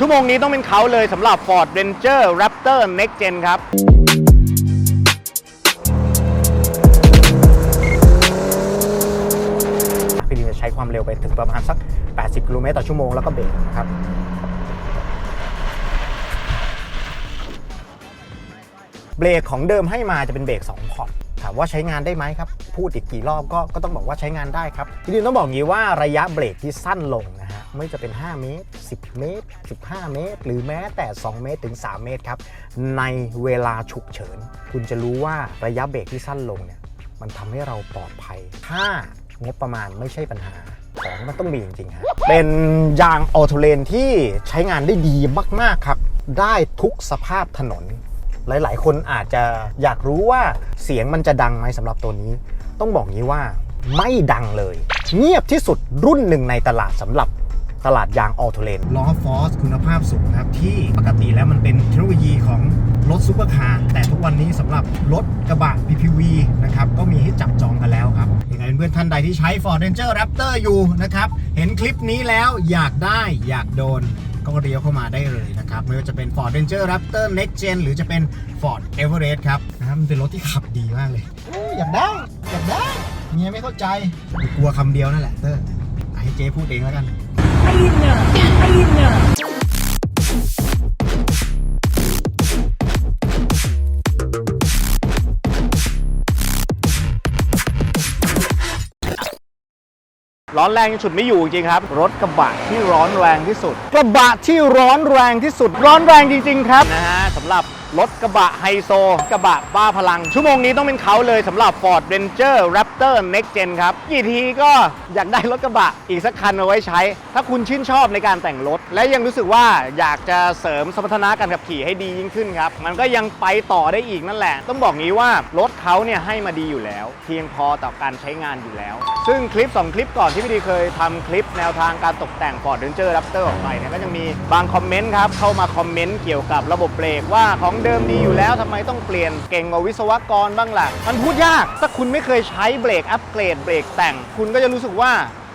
ชั่วโมงนี้ต้องเป็นเขาเลยสำหรับ Ford Ranger Raptor Next Gen ครับ พี่ดีจะใช้ความเร็วไปถึงประมาณสัก 80 กิโลเมตรต่อชั่วโมงแล้วก็เบรกนะครับ เบรกของเดิมให้มาจะเป็นเบรก2พอร์ตถามว่าใช้งานได้ไหมครับ พูดอีกกี่รอบก็ก็ต้องบอกว่าใช้งานได้ครับทีนี้ต้องบอกงี้ว่าระยะเบรกที่สั้นลงนะ ไม่จะเป็น 5 เมตร 10 เมตร 15 เมตร หรือแม้แต่ 2 เมตรถึง 3 เมตรครับ ในเวลาฉุกเฉิน คุณจะรู้ว่าระยะเบรกที่สั้นลงเนี่ยมันทำให้เราปลอดภัย ถ้างบประมาณไม่ใช่ปัญหาของมันต้องมีจริงๆฮะเป็นยางออโตเลนที่ใช้งานได้ดีมากๆครับ ได้ทุกสภาพถนน หลายๆ คนอาจจะอยากรู้ว่าเสียงมันจะดังไหมสำหรับตัวนี้ ต้องบอกงี้ว่าไม่ดังเลย เงียบที่สุดรุ่นหนึ่งในตลาดสำหรับ ตลาดยางออโตเลนล้อฟอสคุณภาพสูงครับ ที่ปกติแล้วมันเป็นเทคโนโลยีของรถซูเปอร์คาร์แต่ทุกวันนี้สำหรับรถกระบะ PPV นะครับ ก็มีให้จับจองกันแล้วครับยังไงเพื่อนท่านใดที่ใช้ Ford Ranger Raptor อยู่นะครับ เห็นคลิปนี้แล้วอยากได้อยากโดนก็เลี้ยวเข้ามาได้เลยนะครับ ไม่ว่าจะเป็น Ford Ranger Raptor Next Gen หรือจะเป็น Ford Everest ครับนะครับมันเป็นรถที่ขับดีมากเลยโอ้อยากได้ อยากได้เมียไม่เข้าใจกลัวคำเดียวนั่นแหละเตอร์ ให้เจ๊พูดเองแล้วกันร้อนแรงจนฉุดไม่อยู่จริงๆครับ รถกระบะที่ร้อนแรงที่สุด กระบะที่ร้อนแรงที่สุด ร้อนแรงจริง ๆ ครับนะฮะสำหรับ รถกระบะไฮโซ กระบะบ้าพลัง ชั่วโมงนี้ต้องเป็นเขาเลยสำหรับ Ford Ranger Raptor Next Gen ครับ กี่ทีก็อยากได้รถกระบะอีกสักคันเอาไว้ใช้ ถ้าคุณชื่นชอบในการแต่งรถ และยังรู้สึกว่าอยากจะเสริมสมรรถนะการขับขี่ให้ดียิ่งขึ้นครับ มันก็ยังไปต่อได้อีกนั่นแหละ ต้องบอกงี้ว่ารถเขาเนี่ยให้มาดีอยู่แล้ว เพียงพอต่อการใช้งานอยู่แล้ว ซึ่งคลิป 2 คลิปก่อนที่พี่ดีเคยทำคลิปแนวทางการตกแต่ง Ford Ranger Raptor ออกไปเนี่ยก็ยังมีบางคอมเมนต์ครับเข้ามาคอมเมนต์เกี่ยวกับระบบเบรกว่าของเดิมดีอยู่แล้วทำไมต้องเปลี่ยนเก่งกว่าวิศวกรบ้างล่ะ มันพูดยาก ถ้าคุณไม่เคยใช้เบรกอัปเกรดเบรกแต่ง คุณก็จะรู้สึกว่า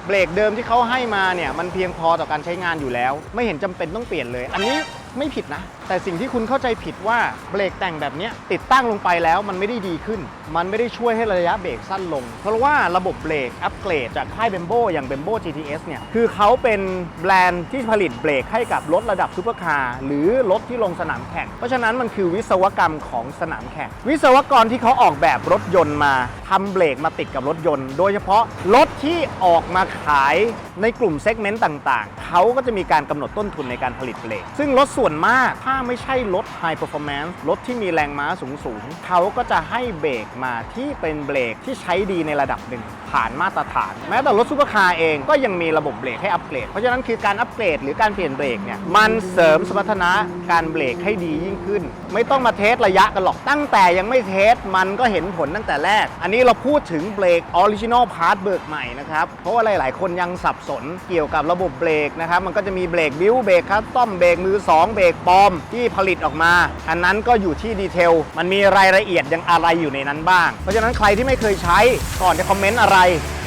เบรกเดิมที่เขาให้มาเนี่ยมันเพียงพอต่อการใช้งานอยู่แล้ว ไม่เห็นจำเป็นต้องเปลี่ยนเลย อันนี้ไม่ผิดนะ แต่สิ่งที่คุณเข้าใจผิดว่าเบรกแต่งแบบนี้ติดตั้งลงไปแล้วมันไม่ได้ดีขึ้น มันไม่ได้ช่วยให้ระยะเบรกสั้นลง เพราะว่าระบบเบรกอัปเกรดจากค่ายเบมโบอย่างเบมโบ GTS เนี่ย คือเขาเป็นแบรนด์ที่ผลิตเบรกให้กับรถระดับซูเปอร์คาร์หรือรถที่ลงสนามแข่ง เพราะฉะนั้นมันคือวิศวกรรมของสนามแข่ง วิศวกรที่เขาออกแบบรถยนต์มาทำเบรกมาติดกับรถยนต์ โดยเฉพาะรถที่ออกมาขายในกลุ่มเซกเมนต์ต่างๆ เขาก็จะมีการกำหนดต้นทุนในการผลิตเบรก ซึ่งรถส่วนมากถ้าไม่ใช่รถ High Performance รถที่มีแรงม้าสูงๆเขาก็จะให้เบรกมาที่เป็นเบรกที่ใช้ดีในระดับหนึ่ง ผ่านมาตรฐาน แม้แต่รถซูเปอร์คาร์เองก็ยังมีระบบเบรกให้อัปเกรด เพราะฉะนั้นคือการอัปเกรดหรือการเปลี่ยนเบรกเนี่ยมันเสริมสมรรถนะการเบรกให้ดียิ่งขึ้น ไม่ต้องมาเทสระยะกันหรอกตั้งแต่ยังไม่เทสมันก็เห็นผลตั้งแต่แรก อันนี้เราพูดถึงเบรกออริจินอลพาร์ทเบิกใหม่นะครับเพราะว่าหลาย ๆ คนยังสับสนเกี่ยวกับระบบเบรกนะครับมันก็จะมีเบรกบิ้วเบรกคัสตอมเบรกมือสองเบรกปลอมที่ผลิตออกมา อันนั้นก็อยู่ที่ดีเทล มันมีรายละเอียดยังอะไรอยู่ในนั้นบ้าง เพราะฉะนั้นใครที่ไม่เคยใช้ก่อนจะคอมเมนต์อะไร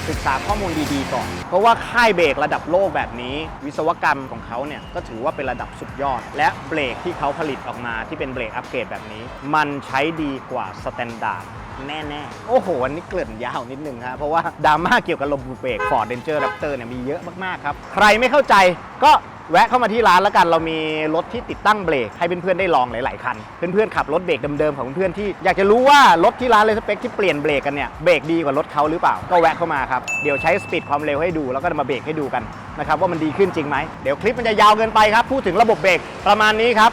ศึกษาข้อมูลดีๆก่อน เพราะว่าค่ายเบรกระดับโลกแบบนี้ วิศวกรรมของเขาเนี่ยก็ถือว่าเป็นระดับสุดยอด และเบรกที่เขาผลิตออกมาที่เป็นเบรกอัปเกรดแบบนี้ มันใช้ดีกว่าสแตนดาร์ด แน่ๆโอ้โห อันนี้เกริ่นยาวนิดนึงครับเพราะว่าดราม่าเกี่ยวกับระบบเบรก Ford Ranger Raptor เนี่ยมีเยอะมาก ๆ ครับ ใครไม่เข้าใจก็แวะเข้ามาที่ร้านแล้วกัน เรามีรถที่ติดตั้งเบรกให้เพื่อนๆได้ลองหลาย ๆ คัน เพื่อนๆขับรถเบรกเดิมๆของเพื่อนๆที่ อยากจะรู้ว่ารถที่ร้านเลสเปคที่เปลี่ยนเบรกกันเนี่ยเบรกดีกว่ารถเขาหรือเปล่า ก็แวะเข้ามาครับ เดี๋ยวใช้สปีดความเร็วให้ดู แล้วก็มาเบรกให้ดูกันนะครับว่ามันดีขึ้นจริงไหมเดี๋ยวคลิปมันจะยาวเกินไปครับพูดถึงระบบเบรกประมาณนี้ครับ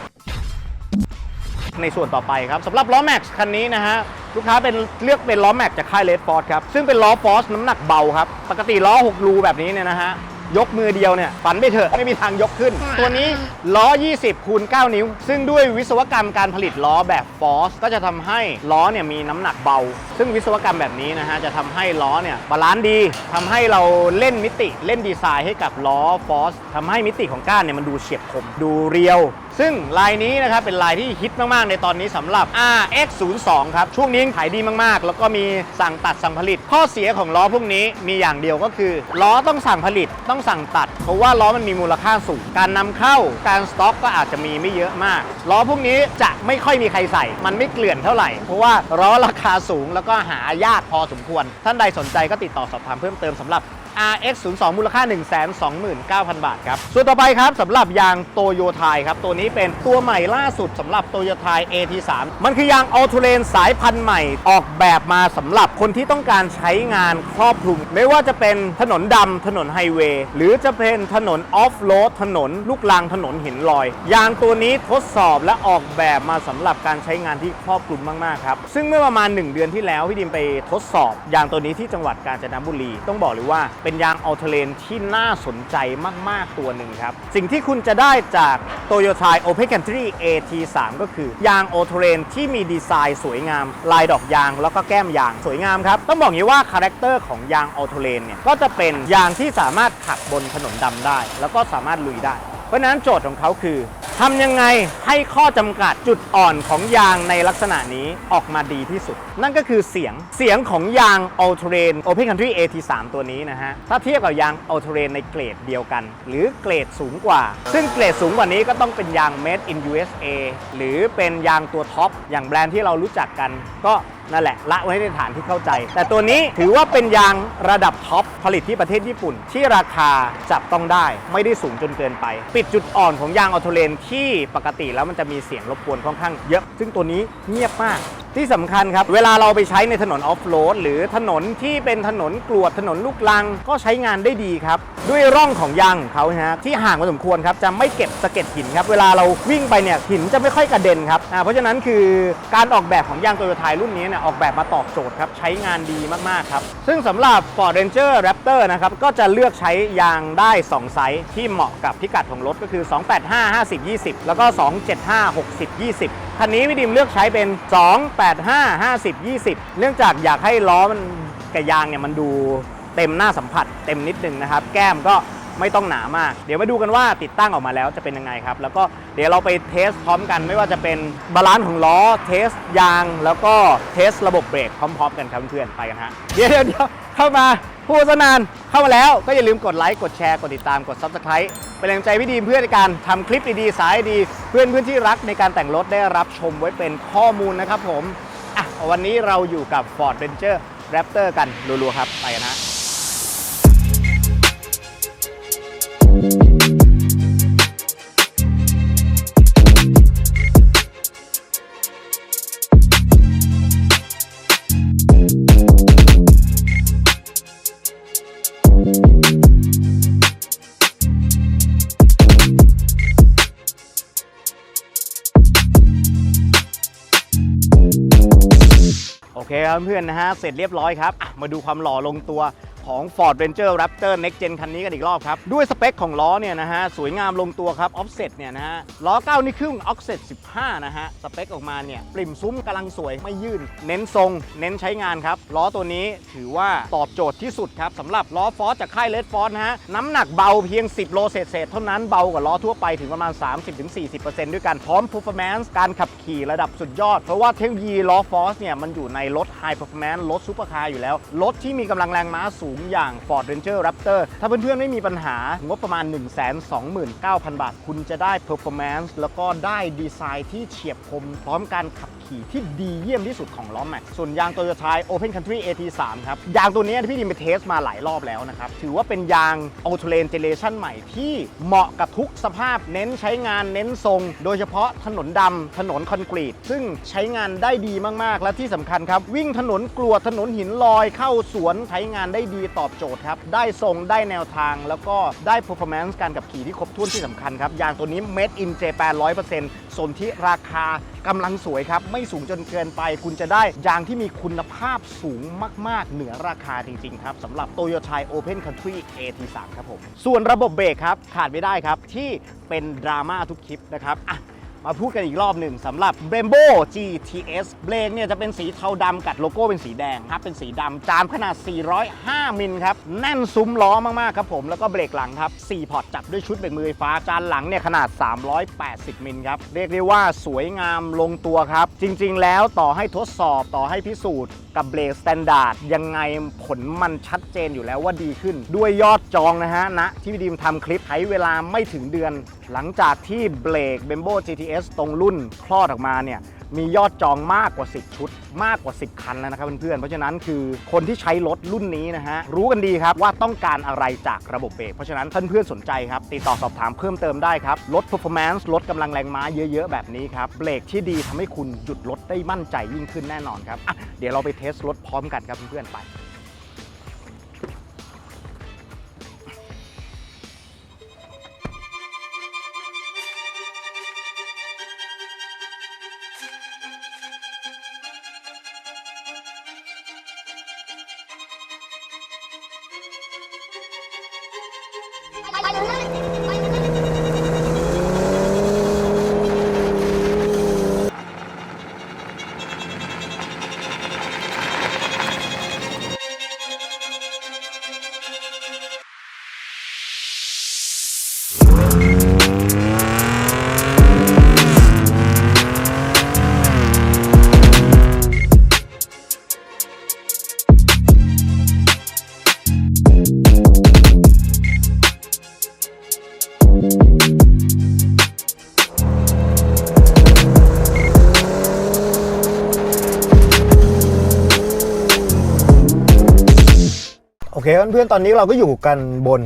ในส่วนต่อไปครับสำหรับล้อแม็กซ์คันนี้นะฮะลูกค้าเป็นเลือกเป็นล้อแม็กซ์จากค่ายเลดฟอร์ดครับซึ่งเป็นล้อฟอร์สน้ำหนักเบาครับปกติล้อ6รูแบบนี้เนี่ยนะฮะยกมือเดียวเนี่ยฝันไปเถอะไม่มีทางยกขึ้น ตัวนี้ล้อ 20 คูณ 9 นิ้ว ซึ่งด้วยวิศวกรรมการผลิตล้อแบบฟอร์สก็จะทำให้ล้อเนี่ยมีน้ำหนักเบา ซึ่งวิศวกรรมแบบนี้นะฮะจะทำให้ล้อเนี่ยบาลานซ์ดีทำให้เราเล่นมิติเล่นดีไซน์ให้กับล้อฟอร์สทำให้มิติของก้านเนี่ยมันดูเฉียบคม ดูเรียว ซึ่งลายนี้นะครับเป็นลายที่ฮิตมาก ๆ ในตอนนี้สำหรับ RX02 ครับ ช่วงนี้ขายดีมาก ๆ แล้วก็มีสั่งตัดสั่งผลิต ข้อเสียของล้อพวกนี้มีอย่างเดียวก็คือ ล้อต้องสั่งผลิตต้องสั่งตัด เพราะว่าล้อมันมีมูลค่าสูง การนำเข้าการสต็อกก็อาจจะมีไม่เยอะมาก ล้อพวกนี้จะไม่ค่อยมีใครใส่ มันไม่เกลื่อนเท่าไหร่ เพราะว่าล้อราคาสูงแล้วก็หายากพอสมควร ท่านใดสนใจก็ติดต่อสอบถามเพิ่มเติมสำหรับ RX 0 2 มูลค่า 129,000 บาทครับ ส่วนต่อไปครับสำหรับยางโตโยไทยครับ ตัวนี้เป็นตัวใหม่ล่าสุดสำหรับโตโยไทย AT3 มันคือยางออ t ูเลนสายพันธุ์ใหม่ออกแบบมาสำหรับคนที่ต้องการใช้งานครอบคลุม ไม่ว่าจะเป็นถนนดำถนนไฮเวย์หรือจะเป็นถนนออฟโรดถนนลูกลังถนนหินลอย ยางตัวนี้ทดสอบและออกแบบมาสำหรับการใช้งานที่ครอบคลุมมากๆครับซึ่งเมื่อประมาณ 1 เดือนที่แล้วพี่ดิมไปทดสอบยางตัวนี้ที่จังหวัดกาญจนบุรีต้องบอกเลยว่าเป็นยางออ t ูเลนที่น่าสนใจมาก ๆ ตัวหนึ่งครับ สิ่งที่คุณจะได้จาก Toyota Open Country AT3 ก็คือยางออ t ูเลนที่มีดีไซน์สวยงาม ลายดอกยางแล้วก็แก้มยางสวยงามครับ ต้องบอกงี้ว่าคาแรคเตอร์ของยางออ t ูเลนเนี่ย ก็จะเป็นยางที่สามารถขับบนถนนดำได้ แล้วก็สามารถลุยได้ เพราะนั้นโจทย์ของเขาคือ ทำยังไงให้ข้อจำกัดจุดอ่อนของยางในลักษณะนี้ออกมาดีที่สุด นั่นก็คือเสียงเสียงของยาง All Terrain Open Country AT3 ตัวนี้นะฮะ ถ้าเทียบกับยาง All Terrain ในเกรดเดียวกัน หรือเกรดสูงกว่า ซึ่งเกรดสูงกว่านี้ก็ต้องเป็นยาง Made in USA หรือเป็นยางตัวท็อปอย่างแบรนด์ที่เรารู้จักกันก็ นั่นแหละ ละไว้ในฐานที่เข้าใจ แต่ตัวนี้ถือว่าเป็นยางระดับท็อปผลิตที่ประเทศญี่ปุ่น ที่ราคาจับต้องได้ ไม่ได้สูงจนเกินไป ปิดจุดอ่อนของยางออโตเลนที่ปกติแล้วมันจะมีเสียงรบกวนค่อนข้างเยอะ ซึ่งตัวนี้เงียบมาก ที่สำคัญครับ เวลาเราไปใช้ในถนนออฟโรดหรือถนนที่เป็นถนนกรวดถนนลูกลังก็ใช้งานได้ดีครับ ด้วยร่องของยางเขาฮะที่ห่างพอสมควรครับจะไม่เก็บสะเก็ดหินครับ เวลาเราวิ่งไปเนี่ยหินจะไม่ค่อยกระเด็นครับเพราะฉะนั้นคือการออกแบบของยางโตโยต้ารุ่นนี้เนี่ยออกแบบมาตอบโจทย์ครับใช้งานดีมากๆครับ ซึ่งสำหรับ Ford Ranger Raptor นะครับก็จะเลือกใช้ยางได้ 2 ไซส์ที่เหมาะกับพิกัดของรถก็คือ 285 50 20 แล้วก็ 275 60 20 คันนี้วิดิมเลือกใช้เป็น 285 50 20 เนื่องจากอยากให้ล้อมันกับยางเนี่ยมันดูเต็มหน้าสัมผัสเต็มนิดนึงนะครับ แก้มก็ไม่ต้องหนามาก เดี๋ยวมาดูกันว่าติดตั้งออกมาแล้วจะเป็นยังไงครับ แล้วก็เดี๋ยวเราไปเทสพร้อมกันไม่ว่าจะเป็นบาลานซ์ของล้อ เทสยาง แล้วก็เทสระบบเบรกพร้อม ๆ กันครับเพื่อนๆไปกันฮะ เดี๋ยวเดี๋ยว เข้ามาพูดสนานเข้ามาแล้วก็อย่าลืมกดไลค์กดแชร์กดติดตามกด Subscribe เป็นแรงใจพี่ดีมเพื่อในการทำคลิปดีๆสายดี เพื่อนเพื่อนที่รักในการแต่งรถได้รับชมไว้เป็นข้อมูลนะครับผมอะวันนี้เราอยู่กับ Ford Ranger Raptor กันรัวๆครับไปนะ เพื่อนนะฮะเสร็จเรียบร้อยครับมาดูความหล่อลงตัว ของ Ford Ranger Raptor Next Gen คันนี้กันอีกรอบครับ ด้วยสเปคของล้อเนี่ยนะฮะ สวยงามลงตัวครับ offset เนี่ยนะฮะ ล้อ 9นี่ครึ่ง offset 15 นะฮะ สเปคออกมาเนี่ย ปริ่มซุ้มกำลังสวยไม่ยื่น เน้นทรง เน้นใช้งานครับ ล้อตัวนี้ถือว่าตอบโจทย์ที่สุดครับสำหรับล้อฟอสจากค่ายเลดฟอสนะฮะ น้ำหนักเบาเพียง 10 โลเศษๆเท่านั้นเบากว่าล้อทั่วไปถึงประมาณ 30-40%ด้วยกันพร้อม performance การขับขี่ระดับสุดยอด เพราะว่าเทคโนโลยีล้อฟอสเนี่ยมันอยู่ในรถ high performance รถซูเปอร์คาร์อยู่แล้วรถที่มีกำลังแรงม้าสูงอย่าง Ford Ranger Raptor ถ้าเพื่อนๆไม่มีปัญหางบประมาณ 129,000 บาท คุณจะได้ performance แล้วก็ได้ดีไซน์ที่เฉียบคม พร้อมการขับขี่ที่ดีเยี่ยมที่สุดของล้อแม็กส่วนยาง Toyota Open Country AT3 ครับ ยางตัวนี้พี่ดิมไปเทสมาหลายรอบแล้วนะครับ ถือว่าเป็นยาง a u t o l a n Generation ใหม่ที่เหมาะกับทุกสภาพเน้นใช้งานเน้นทรง โดยเฉพาะถนนดำถนนคอนกรีต ซึ่งใช้งานได้ดีมากๆ และที่สำคัญครับ วิ่งถนนกรวดถนนหินลอยเข้าสวนใช้งานได้ดีตอบโจทย์ครับ ได้ทรงได้แนวทาง แล้วก็ได้ performance การขับขี่ที่ครบถ้วนที่สำคัญครับ ยางตัวนี้ made in Japan 100%ส่วนที่ราคากำลังสวยครับ ไม่สูงจนเกินไป คุณจะได้ยางที่มีคุณภาพสูงมาก ๆ เหนือราคาจริง ๆ ครับสำหรับ Toyota Open Country AT3 ครับผม ส่วนระบบเบรกครับ ขาดไม่ได้ครับ ที่เป็นดราม่าทุกคลิปนะครับอะ มาพูดกันอีกรอบหนึ่งสำหรับ b e m b o GTS เบรกเนี่ยจะเป็นสีเทาดำกัดโลโก้เป็นสีแดงครับเป็นสีดำจามขนาด 405 มิลครับ แน่นซุ้มล้อมากๆครับผม แล้วก็เบรกหลังครับ 4 พอร์ตจับด้วยชุดเบรกมือไฟฟ้า จานหลังเนี่ยขนาด 380 มิลครับ เรียกได้ว่าสวยงามลงตัวครับ จริงๆ แล้วต่อให้ทดสอบต่อให้พิสูจน์กับเบรกสแตนดาร์ดยังไงผลมันชัดเจนอยู่แล้วว่าดีขึ้น ด้วยยอดจองนะฮะณที่พี่ดีมทำคลิปใช้เวลาไม่ถึงเดือน หลังจากที่เบรก b e GS ตรงรุ่นคลอดออกมาเนี่ยมียอดจองมากกว่า 10 ชุด มากกว่า 10 คันแล้วนะครับเพื่อนๆ เพราะฉะนั้นคือคนที่ใช้รถรุ่นนี้นะฮะรู้กันดีครับว่าต้องการอะไรจากระบบเบรกเพราะฉะนั้นเพื่อนๆสนใจครับ ติดต่อสอบถามเพิ่มเติมได้ครับลด performance ลดกำลังแรงม้าเยอะๆ แบบนี้ครับ เบรกที่ดีทำให้คุณหยุดรถได้มั่นใจยิ่งขึ้นแน่นอนครับอะเดี๋ยวเราไปเทสรถพร้อมกันครับเพื่อนๆไป เคเพื่อนๆ ตอนนี้เราก็อยู่กันบน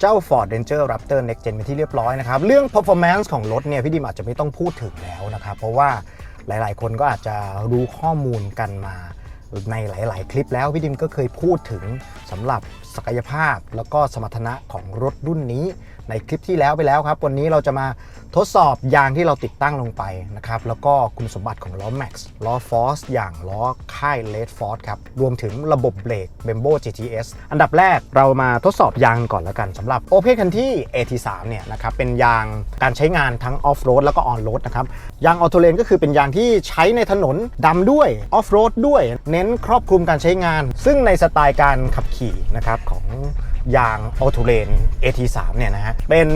เจ้า Ford Ranger Raptor Next Gen เป็นที่เรียบร้อยนะครับ เรื่อง performance ของรถเนี่ยพี่ดิมอาจจะไม่ต้องพูดถึงแล้วนะครับ เพราะว่าหลายๆ คนก็อาจจะรู้ข้อมูลกันมาในหลาย ๆ คลิปแล้วพี่ดิมก็เคยพูดถึงสำหรับศักยภาพแล้วก็สมรรถนะของรถรุ่นนี้ ในคลิปที่แล้วไปแล้วครับ วันนี้เราจะมาทดสอบยางที่เราติดตั้งลงไปนะครับ แล้วก็คุณสมบัติของล้อ Max ล้อ Force อย่างล้อค่าย Red Force ครับ รวมถึงระบบเบรก Bembo GTS อันดับแรกเรามาทดสอบยางก่อนแล้วกันสำหรับ Open คันที่ AT3 เนี่ยนะครับ เป็นยางการใช้งานทั้ง Off Road แล้วก็ On Road นะครับ ยาง Auto Lane ก็คือเป็นยางที่ใช้ในถนนดำด้วย Off Road ด้วย เน้นครอบคลุมการใช้งาน ซึ่งในสไตล์การขับขี่นะครับของ ยางออโตเลน AT3 เนี่ยนะฮะ เป็น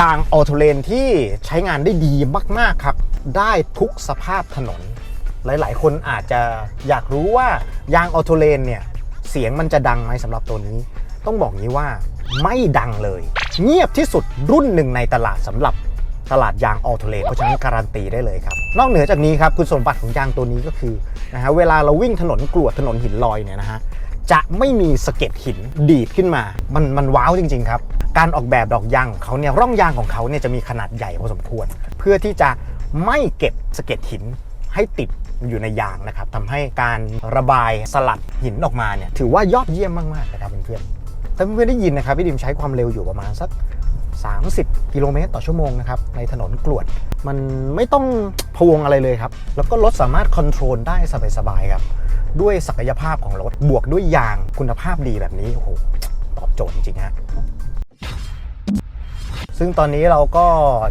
ยางออโตเลนที่ใช้งานได้ดีมากๆครับ ได้ทุกสภาพถนน หลายๆ คนอาจจะอยากรู้ว่ายางออโตเลนเนี่ยเสียงมันจะดังไหมสำหรับตัวนี้ ต้องบอกงี้ว่าไม่ดังเลย เงียบที่สุดรุ่นหนึ่งในตลาดสำหรับตลาดยางออโตเลนเพราะฉะนั้นการันตีได้เลยครับ นอกเหนือจากนี้ครับคุณสมบัติของยางตัวนี้ก็คือนะฮะเวลาเราวิ่งถนนกรวดถนนหินลอยเนี่ยนะฮะ จะไม่มีสะเก็ดหินดีดขึ้นมา มันมันว้าวจริง ๆ ครับ การออกแบบดอกยางของเขาเนี่ยร่องยางของเขาเนี่ยจะมีขนาดใหญ่พอสมควร เพื่อที่จะไม่เก็บสะเก็ดหินให้ติดอยู่ในยางนะครับทำให้การระบายสลัดหินออกมาเนี่ยถือว่ายอดเยี่ยมมากๆนะครับเพื่อนๆถ้าเพื่อนๆได้ยินนะครับพี่ดิมใช้ความเร็วอยู่ประมาณสัก 30 กิโลเมตรต่อชั่วโมงนะครับในถนนกรวด มันไม่ต้องพวงอะไรเลยครับ แล้วก็รถสามารถคอนโทรลได้สบายๆครับ ด้วยศักยภาพของรถ บวกด้วยยางคุณภาพดีแบบนี้ โอ้โห ตอบโจทย์จริงๆฮะซึ่งตอนนี้เราก็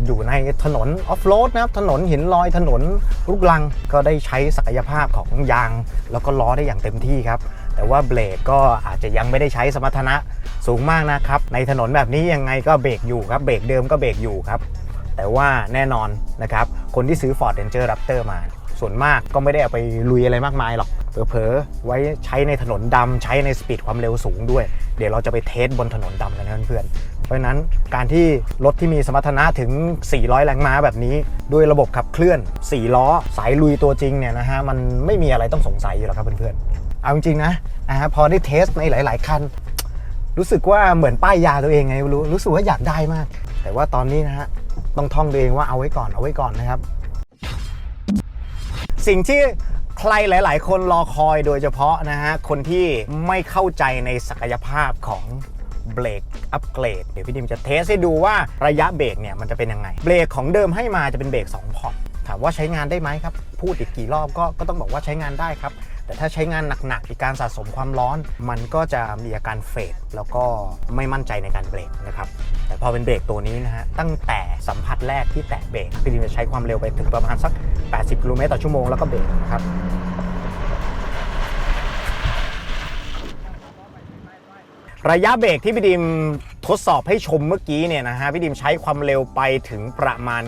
อยู่ในถนนออฟโรดนะครับ ถนนหินลอยถนนลูกลังก็ได้ใช้ศักยภาพของยาง แล้วก็ล้อได้อย่างเต็มที่ครับ แต่ว่าเบรกก็อาจจะยังไม่ได้ใช้สมรรถนะสูงมากนะครับ ในถนนแบบนี้ยังไงก็เบรกอยู่ครับ เบรกเดิมก็เบรกอยู่ครับ แต่ว่าแน่นอนนะครับ คนที่ซื้อ Ford Ranger Raptor มา ส่วนมากก็ไม่ได้เอาไปลุยอะไรมากมายหรอก เผลอๆไว้ใช้ในถนนดำใช้ในสปีดความเร็วสูงด้วย เดี๋ยวเราจะไปเทสบนถนนดำกันนะเพื่อนๆเพราะฉะนั้นการที่รถที่มีสมรรถนะถึง 400 แรงม้าแบบนี้ ด้วยระบบขับเคลื่อน 4 ล้อ สายลุยตัวจริงเนี่ยนะฮะมันไม่มีอะไรต้องสงสัยอยู่แล้วครับเพื่อนๆเอาจริงๆนะนะฮะพอได้เทสในหลาย ๆ คัน รู้สึกว่าเหมือนป้ายยาตัวเองไงรู้รู้สึกว่าอยากได้มาก แต่ว่าตอนนี้นะฮะต้องท่องตัวเองว่าเอาไว้ก่อนเอาไว้ก่อนนะครับ สิ่งที่ ใครหลาย ๆ คนรอคอยโดยเฉพาะนะฮะ คนที่ไม่เข้าใจในศักยภาพของเบรกอัปเกรด เดี๋ยวพี่ดิมจะเทสให้ดูว่าระยะเบรกเนี่ยมันจะเป็นยังไง เบรกของเดิมให้มาจะเป็นเบรก2พอร์ตถามว่าใช้งานได้ไหมครับ พูดอีกกี่รอบก็ก็ต้องบอกว่าใช้งานได้ครับ แต่ถ้าใช้งานหนักๆ มีการสะสมความร้อน มันก็จะมีอาการเฟดแล้วก็ไม่มั่นใจในการเบรกนะครับ แต่พอเป็นเบรกตัวนี้นะฮะ ตั้งแต่สัมผัสแรกที่แตะเบรกพี่ดิมจะใช้ความเร็วไปถึงประมาณสัก 80กิโลเมตรต่อชั่วโมงแล้วก็เบรกนะครับระยะเบรกที่พี่ดิมทดสอบให้ชมเมื่อกี้เนี่ยนะฮะพี่ดิมใช้ความเร็วไปถึงประมาณ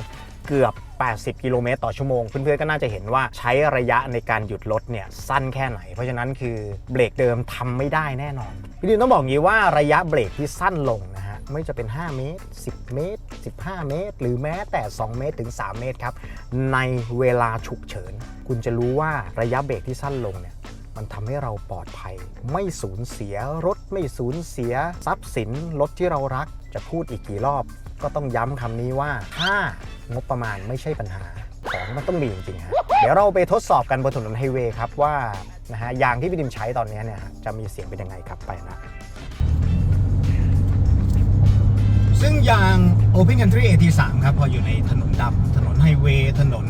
เกือบ 80 กิโลเมตรต่อชั่วโมง เพื่อนๆก็น่าจะเห็นว่าใช้ระยะในการหยุดรถเนี่ยสั้นแค่ไหน เพราะฉะนั้นคือเบรกเดิมทำไม่ได้แน่นอนพี่ดิมต้องบอกงี้ว่าระยะเบรกที่สั้นลงนะฮะไม่จะเป็น 5 เมตร 10 เมตร 15 เมตร หรือแม้แต่ 2 เมตรถึง 3 เมตรครับ ในเวลาฉุกเฉิน คุณจะรู้ว่าระยะเบรกที่สั้นลงเนี่ยมันทำให้เราปลอดภัย ไม่สูญเสียรถไม่สูญเสีย ทรัพย์สินรถที่เรารักจะพูดอีกกี่รอบ ก็ต้องย้ำคำนี้ว่าถ้างบประมาณไม่ใช่ปัญหาของมันต้องมีจริงๆฮะเดี๋ยวเราไปทดสอบกันบนถนนไฮเวย์ครับว่านะฮะยางที่พี่ดิมใช้ตอนนี้เนี่ยจะมีเสียงเป็นยังไงครับไปนะซึ่งยาง Open Country AT3 ครับ พออยู่ในถนนดำถนนไฮเวย์ถนน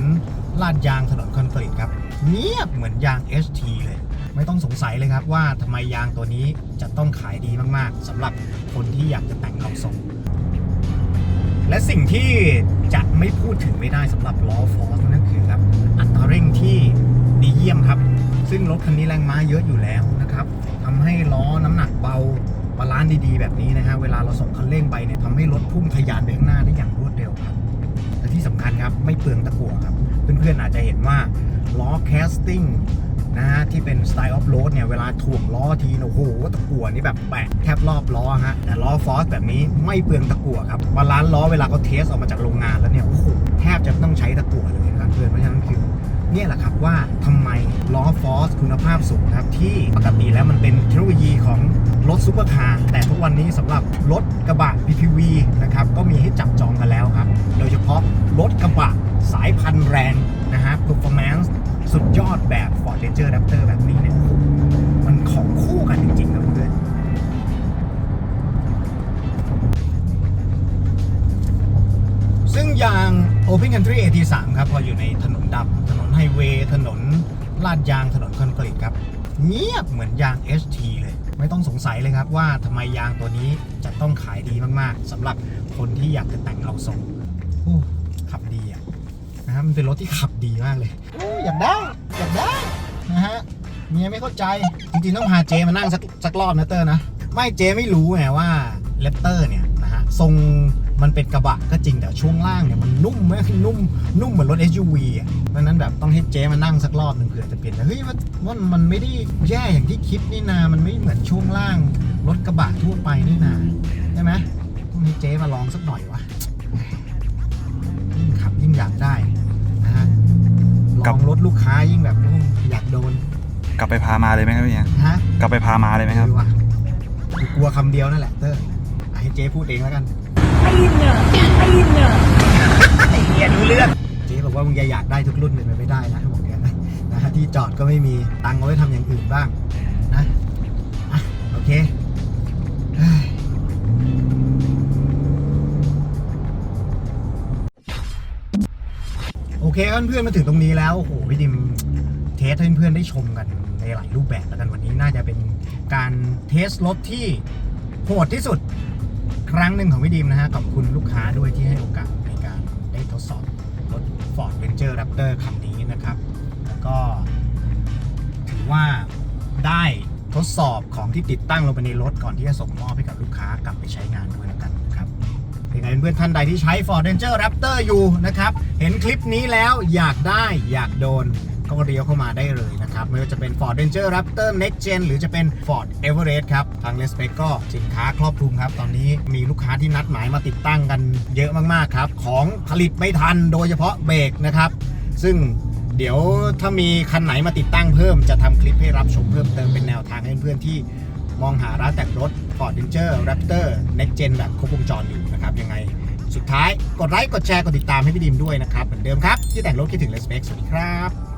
ลาดยางถนนคอนกรีตครับเงียบเหมือนยาง HT เลย ไม่ต้องสงสัยเลยครับว่าทำไมยางตัวนี้จะต้องขายดีมากๆสำหรับคนที่อยากจะแต่งเอาทรง และสิ่งที่จะไม่พูดถึงไม่ได้สำหรับล้อฟอร์สนั่นคือครับอัตราเร่งที่ดีเยี่ยมครับ ซึ่งรถคันนี้แรงม้าเยอะอยู่แล้วนะครับทำให้ล้อน้ำหนักเบาบาลานซ์ดีๆ แบบนี้นะฮะเวลาเราส่งคันเร่งไปเนี่ยทำให้รถพุ่งทะยานไปข้างหน้าได้อย่างรวดเร็วครับและที่สำคัญครับไม่เปลืองตะกั่วครับ เพื่อนๆอาจจะเห็นว่าล้อแคสติ้ง นะฮะที่เป็นสไตล์ออฟโรดเนี่ยเวลาถ่วงล้อทีเนี่ยโอ้โหตะกั่วนี่แบบแปะแทบรอบล้อฮะแต่ล้อฟอสแบบนี้ไม่เปลืองตะกั่วครับบาลานซ์ล้อเวลาเขาเทสออกมาจากโรงงานแล้วเนี่ยโอ้โหแทบจะต้องใช้ตะกั่วเลยนะครับเพื่อนเพราะฉะนั้นคือเนี่ยแหละครับว่าทำไมล้อฟอสคุณภาพสูงครับ ที่ปกติแล้วมันเป็นเทคโนโลยีของรถซูเปอร์คาร์แต่ทุกวันนี้สำหรับรถกระบะ PPV นะครับก็มีให้จับจองกันแล้วครับ โดยเฉพาะรถกระบะสายพันธุ์แรงนะฮะ performance สุดยอดแบบ Ford Ranger Raptor แบบนี้เนี่ย มันของคู่กันจริงๆนะเพื่อนซึ่งยาง Open Country AT3 ครับ พออยู่ในถนนดำถนนไฮเวย์ถนนลาดยางถนนคอนกรีตครับ เงียบเหมือนยาง HT เลย ไม่ต้องสงสัยเลยครับว่าทำไมยางตัวนี้จะต้องขายดีมากๆสำหรับคนที่อยากจะแต่งเอาทรงขับดี อะนะครับมันเป็นรถที่ขับดีมากเลยอยากได้อยากได้นะฮะเมียไม่เข้าใจจริงๆต้องพาเจมานั่งสักสักรอบนะเตอร์นะไม่เจไม่รู้ไงว่าเลปเตอร์เนี่ยนะฮะทรงมันเป็นกระบะก็จริงแต่ช่วงล่างเนี่ยมันนุ่มไหมนุ่มนุ่มเหมือนรถ SUV อะเพราะนั้นแบบต้องให้เจมานั่งสักรอบหนึ่งเผื่อจะเปลี่ยนเฮ้ยว่าว่ามันไม่ได้แย่อย่างที่คิดนี่นา มันไม่เหมือนช่วงล่างรถกระบะทั่วไปนี่นาใช่ไหมต้องให้เจมาลองสักหน่อยวะยิ่งขับยิ่งอยากได้ ลองรถลูกค้ายิ่งแบบโอ้อยากโดนกลับไปพามาเลยไหมครับพี่เนี่ยฮะกลับไปพามาเลยไหมครับไม่ว่ากูกลัวคำเดียวนั่นแหละเตอร์อะให้เจ๊พูดเองแล้วกันไอ้เหนอะไอ้เหนอะไอ้เหี้ยรู้เรื่องเจ๊บอกว่ามึงอย่าอยากได้ทุกรุ่นเป็นไปไม่ได้นะบอกแกนะนะฮะที่จอดก็ไม่มีตังค์เอาไว้ทำอย่างอื่นบ้างนะอะโอเค เคเพื่อนๆมาถึงตรงนี้แล้วโอ้โหพี่ดิมเทสให้เพื่อนๆได้ชมกันในหลายรูปแบบแล้วกันวันนี้น่าจะเป็นการเทสรถที่โหดที่สุดครั้งหนึ่งของพี่ดีมนะฮะขอบคุณลูกค้าด้วยที่ให้โอกาสในการได้ทดสอบรถ Ford Ranger Raptor คันนี้นะครับ แล้วก็ถือว่าได้ทดสอบของที่ติดตั้งลงไปในรถก่อนที่จะส่งมอบให้กับลูกค้ากลับไปใช้งานด้วยนนะครับ ยังไงเพื่อนท่านใดที่ใช้ Ford Ranger Raptor อยู่นะครับ เห็นคลิปนี้แล้วอยากได้อยากโดนก็เรียวเข้ามาได้เลยนะครับ ไม่ว่าจะเป็น Ford Ranger Raptor Next Gen หรือจะเป็น Ford Everest ครับ ทาง Respect ก็สินค้าครอบคลุมครับ ตอนนี้มีลูกค้าที่นัดหมายมาติดตั้งกันเยอะมาก ๆ ครับ ของผลิตไม่ทันโดยเฉพาะเบรกนะครับ ซึ่งเดี๋ยวถ้ามีคันไหนมาติดตั้งเพิ่มจะทำคลิปให้รับชมเพิ่มเติมเป็นแนวทางให้เพื่อนที่มองหาร้านแต่งรถ Ford Ranger Raptor Next Gen แบบครบวงจรอยู่นะครับ ยังไงสุดท้ายกดไลค์ กดแชร์ กดติดตามให้พี่ดิมด้วยนะครับ เหมือนเดิมครับ ที่แต่งรถคิดถึงเลสเบกสวัสดีครับ